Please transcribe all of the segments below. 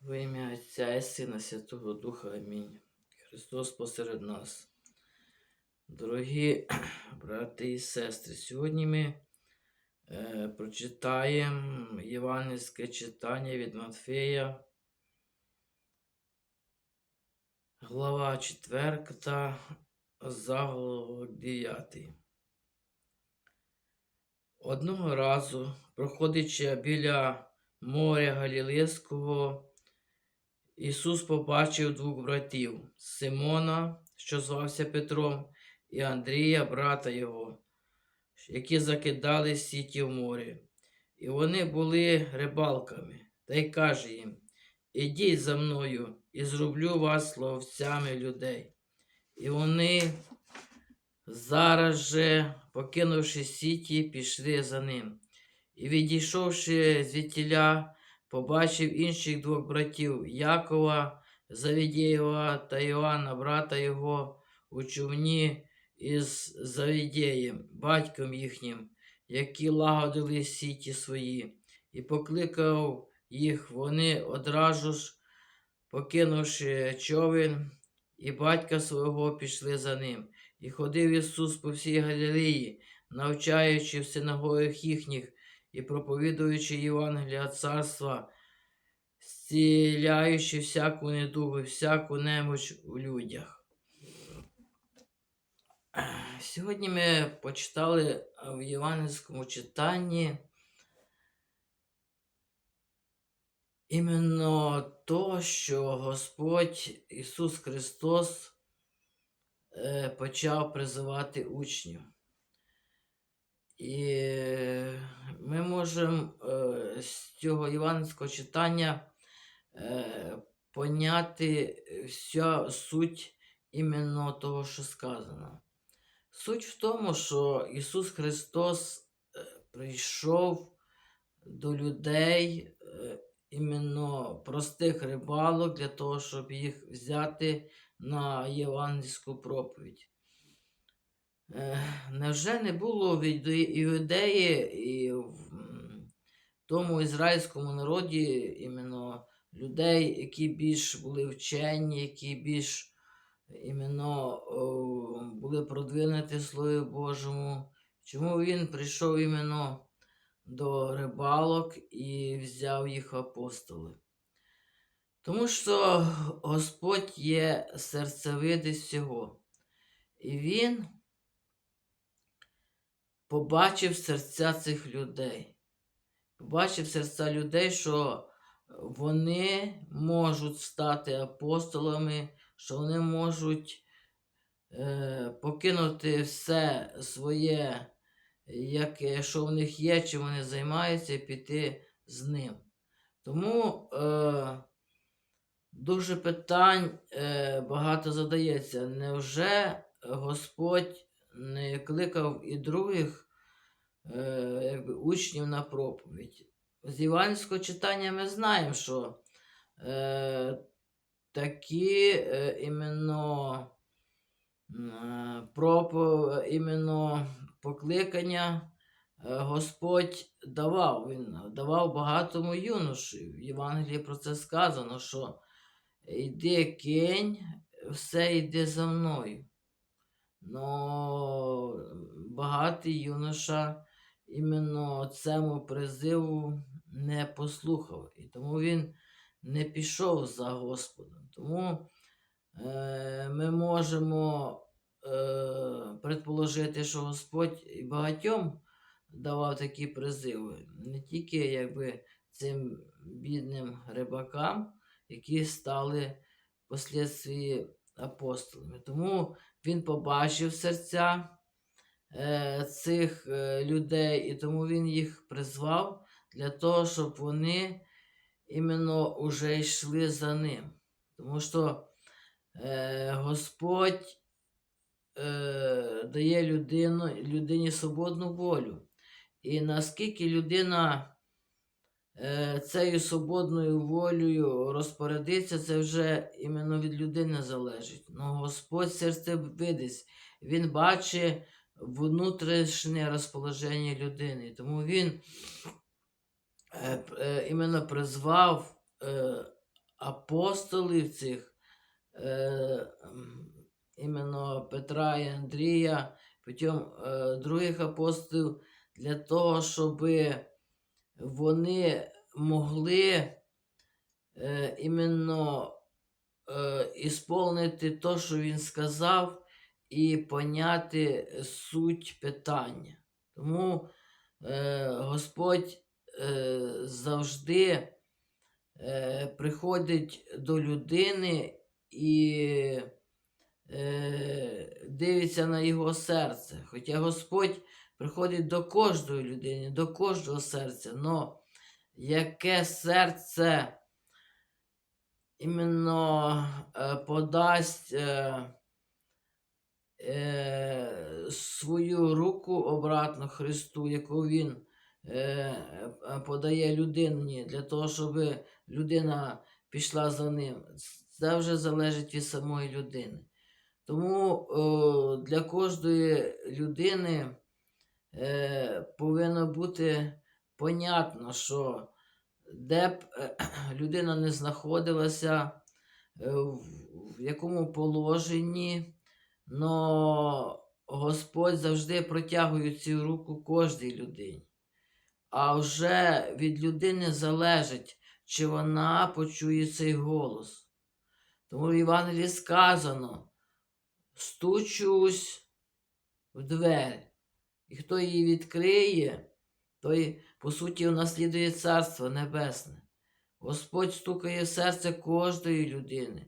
Во ім'я Отця і Сина Святого Духа Амінь. Христос посеред нас. Дорогі брати і сестри, сьогодні ми е, прочитаємо євангельське читання від Матфея, глава 4, заголовок 9. Одного разу, проходячи біля моря Галілейського, Ісус побачив двох братів Симона, що звався Петром, і Андрія, брата його, які закидали сіті в морі. І вони були рибалками, та й каже їм: Ідіть за мною і зроблю вас ловцями людей. І вони зараз же, покинувши сіті, пішли за ним. І відійшовши звідтіля, побачив інших двох братів Якова, Завідєєва та Іоанна, брата його, у човні із Завідєєм, батьком їхнім, які лагодили сіті свої, і покликав їх вони одразу ж, покинувши човен, і батька свого пішли за ним. І ходив Ісус по всій Галілеї, навчаючи в синагогах їхніх і проповідуючи Євангелія царства, зціляючи всяку недугу, всяку немоч у людях. Сьогодні ми почитали в євангельському читанні іменно то, що Господь Ісус Христос е, почав призивати учнів. І ми можемо е, з цього іванського читання е, поняти вся суть іменно того, що сказано. Суть в тому, що Ісус Христос е, прийшов до людей, іменно простих рибалок, для того, щоб їх взяти на євангельську проповідь. Е, Невже не було в Іуде- Іудеї і в тому ізраїльському народі іменно людей, які більш були вчені, які більш іменно були продвинуті Слові Божому? Чому він прийшов іменно до рибалок і взяв їх апостоли? Тому що Господь є серцевидий всього. І Він побачив серця цих людей. Побачив серця людей, що вони можуть стати апостолами, що вони можуть е, покинути все своє, яке, що в них є, чим вони займаються, і піти з ним. Тому е, дуже питань е, багато задається. Невже Господь не кликав і других е, учнів на проповідь? З іванського читання ми знаємо, що е, такі е, іменно, е, пропо, іменно покликання е, Господь давав. Він давав багатому юноші. В Євангелії про це сказано, що йди кинь, все йде за мною. Но багатий юноша іменно цьому призиву не послухав, і тому він не пішов за Господом. Тому е, ми можемо е, предположити, що Господь і багатьом давав такі призиви, не тільки якби цим бідним рибакам, які стали впоследствии апостолами. Тому він побачив серця е, цих е, людей, і тому він їх призвав для того, щоб вони іменно уже йшли за ним. Тому що е, Господь е, дає людину, людині свободну волю. І наскільки людина цією свободною волею розпорядиться, це вже іменно від людини залежить. Ну, Господь серце видить, Він бачить внутрішнє розположення людини. Тому він е, е, іменно призвав е, апостолів цих, е, іменно Петра і Андрія, потім е, других апостолів, для того, щоб вони могли е, іменно е, ісполнити те, що він сказав, і поняти суть питання. Тому е, Господь е, завжди е, приходить до людини і е, дивиться на його серце. Хоча Господь приходить до кожної людини, до кожного серця. Но яке серце іменно е, подасть е, е, свою руку обратно Христу, яку Він подає людині, для того, щоб людина пішла за ним. Це вже залежить від самої людини. Тому для кожної людини е, повинно бути понятно, що де б е, людина не знаходилася, е, в якому положенні, но Господь завжди протягує цю руку кожній людині. А вже від людини залежить, чи вона почує цей голос. Тому в Євангелії сказано: стучусь в двері, і хто її відкриє, той, по суті, унаслідує Царство Небесне. Господь стукає в серце кожної людини.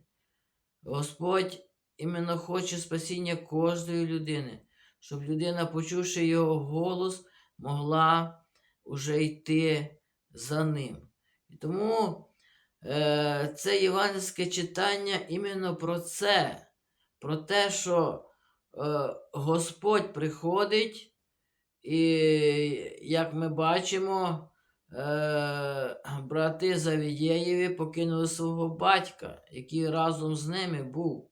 Господь іменно хоче спасіння кожної людини, щоб людина, почувши його голос, могла уже йти за ним. І тому е, це євангельське читання іменно про це, про те, що е, Господь приходить, і, як ми бачимо, е, брати Завідєєві покинули свого батька, який разом з ними був.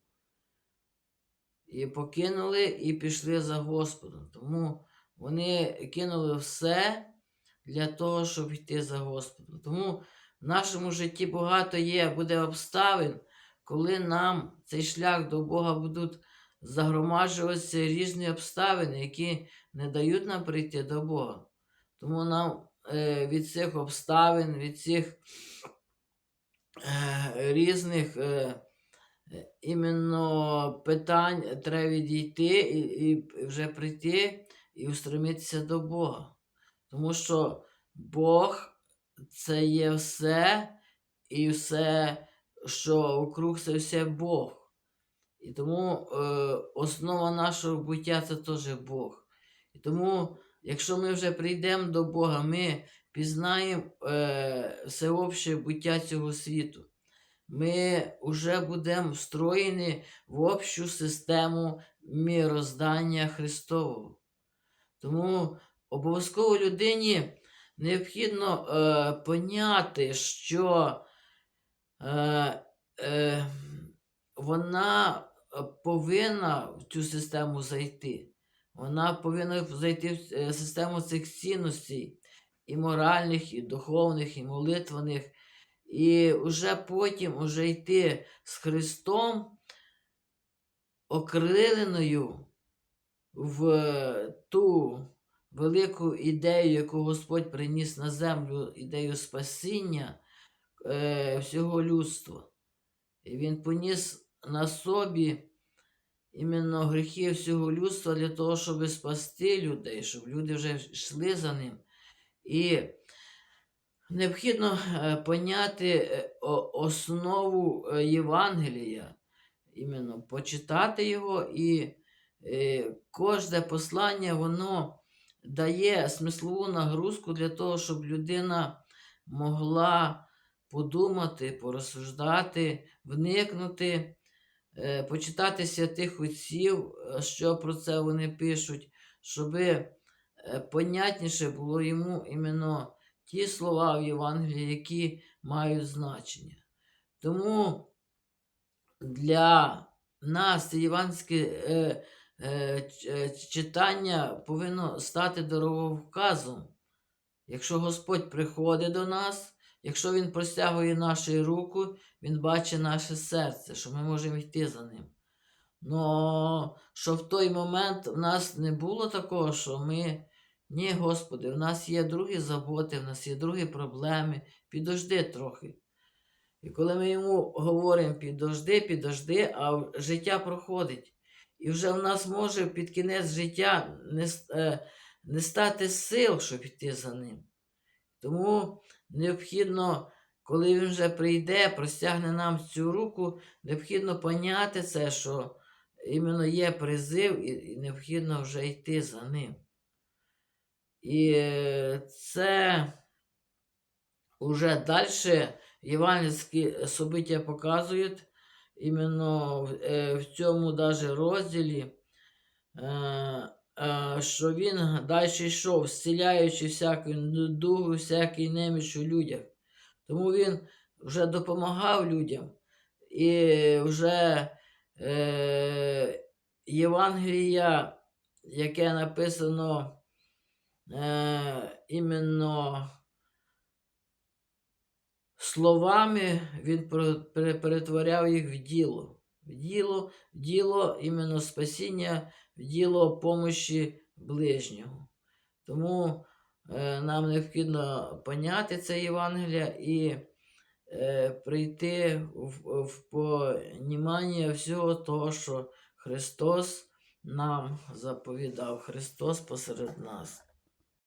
І покинули і пішли за Господом. Тому вони кинули все для того, щоб йти за Господом. Тому в нашому житті багато є, буде обставин, коли нам цей шлях до Бога будуть загромаджуватися різні обставини, які не дають нам прийти до Бога. Тому нам е, від цих обставин, від цих е, різних е, іменно питань треба відійти і, і вже прийти і устремитися до Бога. Тому що Бог це є все, і все, що округ, це все Бог. І тому е, основа нашого буття це теж Бог. І тому, якщо ми вже прийдемо до Бога, ми пізнаємо е, всеобще буття цього світу. Ми вже будемо встроєні в общу систему міроздання Христового. Тому обов'язково людині необхідно е, поняти, що е, е, вона повинна в цю систему зайти. Вона повинна зайти в е, систему цих цінностей і моральних, і духовних, і молитвених, і вже потім уже йти з Христом окриленою в ту велику ідею, яку Господь приніс на землю, ідею спасіння е, всього людства. І Він поніс на собі іменно гріхи всього людства для того, щоб спасти людей, щоб люди вже йшли за ним. І необхідно е, поняти е, основу е, Євангелія, іменно почитати його, і кожне послання воно дає смислову нагрузку для того, щоб людина могла подумати, порозсуждати, вникнути, почитати святих отців, е, що про це вони пишуть, щоб понятніше було йому іменно ті слова в Євангелії, які мають значення. Тому для нас це євангельське е, е, е, читання повинно стати дороговказом. Якщо Господь приходить до нас, якщо Він простягує нашу руку, Він бачить наше серце, що ми можемо йти за ним. Но що в той момент в нас не було такого, що ми. Ні, Господи, в нас є другі заботи, в нас є другі проблеми. Підожди трохи. І коли ми йому говоримо підожди, підожди, а життя проходить. І вже в нас може під кінець життя не, е, не стати сил, щоб йти за ним. Тому необхідно, коли він вже прийде, простягне нам цю руку, необхідно поняти це, що іменно є призив, і, необхідно вже йти за ним. І е, це уже далі євангельські собиття показують іменно в, е, цьому даже розділі, е, що він далі йшов, зціляючи всяку дугу, всякий неміч у людях. Тому він вже допомагав людям. І вже е, Євангелія, яке написано е, іменно словами, він перетворяв їх в діло. Діло, діло іменно спасіння, в діло помощі ближнього. Тому е, нам необхідно поняти це Євангелія і е, прийти в, в понімання всього того, що Христос нам заповідав, Христос посеред нас.